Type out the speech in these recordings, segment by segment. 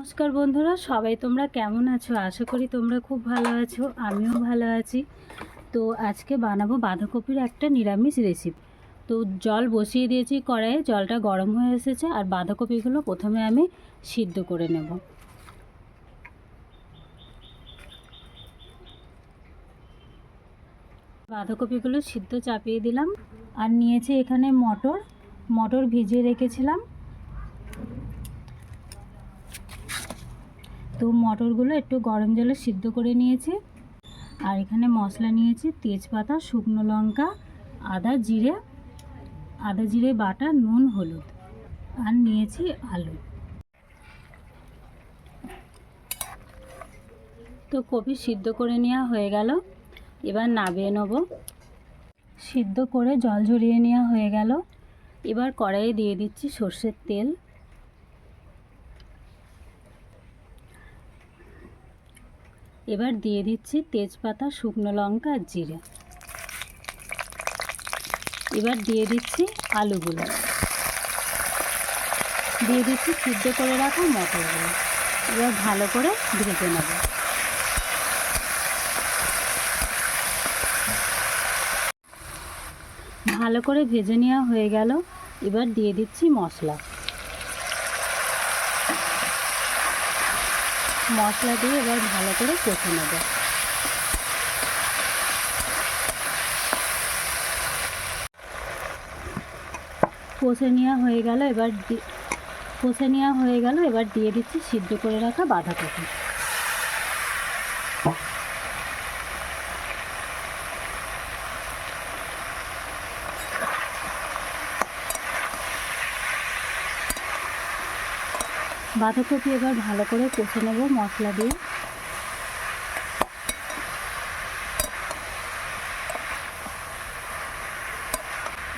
নমস্কার বন্ধুরা, সবাই তোমরা কেমন আছো? আশা করি তোমরা খুব ভালো আছো, আমিও ভালো আছি। তো আজকে বানাবো বাঁধাকপির একটা নিরামিষ রেসিপি তো জল বসিয়ে দিয়েছি কড়াইয়ে, জলটা গরম হয়ে এসেছে, আর বাঁধাকপিগুলো প্রথমে আমি সিদ্ধ করে নেব। বাঁধাকপিগুলো সিদ্ধ চাপিয়ে দিলাম, আর নিয়েছি এখানে মটর। মটর ভিজিয়ে রেখেছিলাম তো মটরগুলো একটু গরম জলে সিদ্ধ করে নিয়েছি। আর এখানে মশলা নিয়েছি তেজপাতা, শুকনো লঙ্কা, আদা জিরে আদা জিরে বাটা, নুন, হলুদ। আর নিয়েছি আলু। তো কপি সিদ্ধ করে নেওয়া হয়ে গেল। এবার নাবিয়ে নেব। সিদ্ধ করে জল ঝরিয়ে নেওয়া হয়ে গেল। এবার কড়াইয়ে দিয়ে দিচ্ছি সর্ষের তেল। এবার দিয়ে দিচ্ছি তেজপাতা, শুকনো লঙ্কা আর জিরে। এবার দিয়ে দিচ্ছি আলুগুলো। দিয়ে দিচ্ছি সিদ্ধ করে রাখা মটরগুলো। এবার ভালো করে ভেজে নেব। ভালো করে ভেজে নেওয়া হয়ে গেল। এবার দিয়ে দিচ্ছি মশলা। মশলা দিয়ে এবার ভালো করে কষে নেব। কষে নেওয়া হয়ে গেল, এবার কষে নেওয়া হয়ে গেল, এবার দিয়ে দিচ্ছি সিদ্ধ করে রাখা বাঁধাকপি। বাঁধাকপি এবার ভালো করে কষে নেব মশলা দিয়ে।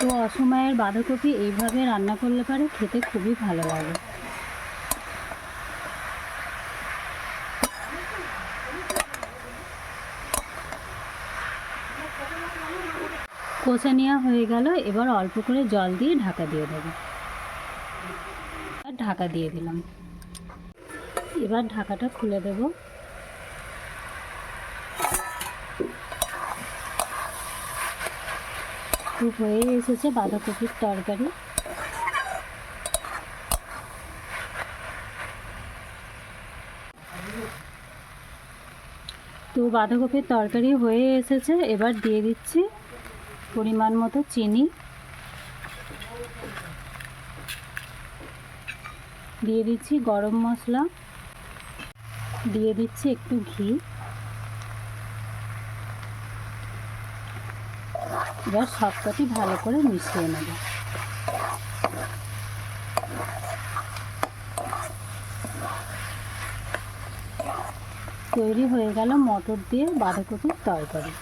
তো অসময়ের বাঁধাকপি এইভাবে রান্না করলে পারে খেতে খুবই ভালো লাগে। কষে নেওয়া হয়ে গেল, এবার অল্প করে জল দিয়ে ঢাকা দিয়ে দেবো। আর ঢাকা দিয়ে দিলাম। এবার ঢাকাটা খুলে দেব। তো হয়ে এসেছে বাঁধাকপির তরকারি। তো বাঁধাকপির তরকারি হয়ে এসেছে, এবার দিয়ে দিচ্ছি পরিমাণ মতো চিনি। দিয়ে দিচ্ছি গরম মশলা। দিয়ে দিচ্ছি একটু ঘি। এবার সবকটি ভালো করে মিশিয়ে নেব। তৈরি হয়ে গেল মটর দিয়ে বাঁধাকপির তরকারি।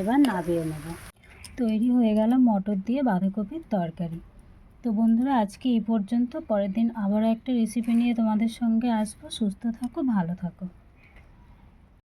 এবার নাবিয়ে নেব। তৈরি হয়ে গেল মটর দিয়ে বাঁধাকপির তরকারি। তো বন্ধুরা, আজকে এই পর্যন্ত। পরের দিন আবারও একটা রেসিপি নিয়ে তোমাদের সঙ্গে আসব। সুস্থ থাকো, ভালো থাকো।